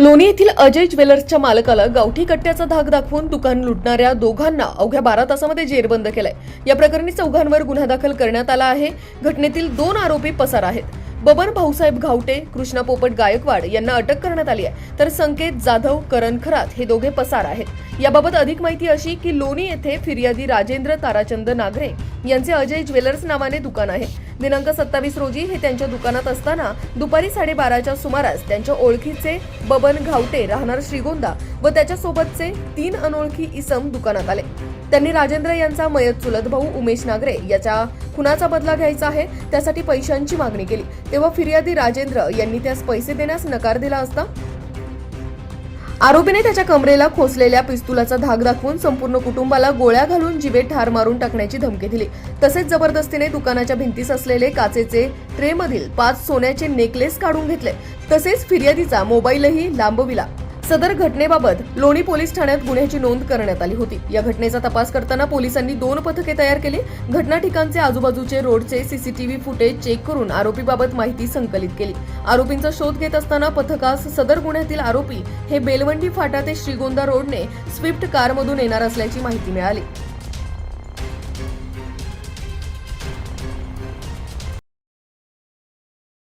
लोणी येथील अजय ज्वेलर्सच्या मालकाला गावठी कट्ट्याचा धाक दाखवून दुकान लुटणाऱ्या दोघांना अवघ्या बारा तासामध्ये जेरबंद केलंय. या प्रकरणी चौघांवर गुन्हा दाखल करण्यात आला आहे. घटनेतील दोन आरोपी पसार आहेत. बबन भाऊसाहेब घावटे कृष्णा पोपट गायकवाड यांना अटक करण्यात आली आहे. तर संकेत जाधव करण खरात हे दोघे पसार आहेत. याबाबत अधिक माहिती अशी की लोणी येथे फिर्यादी राजेंद्र ताराचंद नागरे यांचे अजय ज्वेलर्स नावाने दुकान आहे. दिनांक सत्तावीस रोजी हे त्यांच्या दुकानात असताना दुपारी साडेबाराच्या सुमारास त्यांच्या ओळखीचे बबन घावटे राहणार श्रीगोंदा व त्याच्यासोबतचे तीन अनोळखी इसम दुकानात आले. त्यांनी राजेंद्र यांचा मयत चुलत भाऊ उमेश नागरे याच्या खुनाचा बदला घ्यायचा आहे त्यासाठी पैशांची मागणी केली. तेव्हा फिर्यादी राजेंद्र यांनी त्यास पैसे देण्यास नकार दिला असता? आरोपीने त्याच्या कमरेला खोसलेल्या पिस्तुलाचा धाक दाखवून संपूर्ण कुटुंबाला गोळ्या घालून जिवे ठार मारून टाकण्याची धमकी दिली. तसेच जबरदस्तीने दुकानाच्या भिंतीस असलेले काचेचे ट्रेमधील पाच सोन्याचे नेकलेस काढून घेतले. तसेच फिर्यादीचा मोबाईलही लांबविला. सदर घटनेबाबत लोणी पोलीस ठाण्यात गुन्ह्याची नोंद करण्यात आली होती. या घटनेचा तपास करताना पोलिसांनी दोन पथके तयार केली. घटना ठिकाणचे आजूबाजूचे रोडचे सीसीटीव्ही फुटेज चेक करून आरोपीबाबत माहिती संकलित केली. आरोपींचा शोध घेत असताना पथकास सदर गुन्ह्यातील आरोपी हे बेलवंडी फाटा ते श्रीगोंदा रोडने स्विफ्ट कारमधून येणार असल्याची माहिती मिळाली.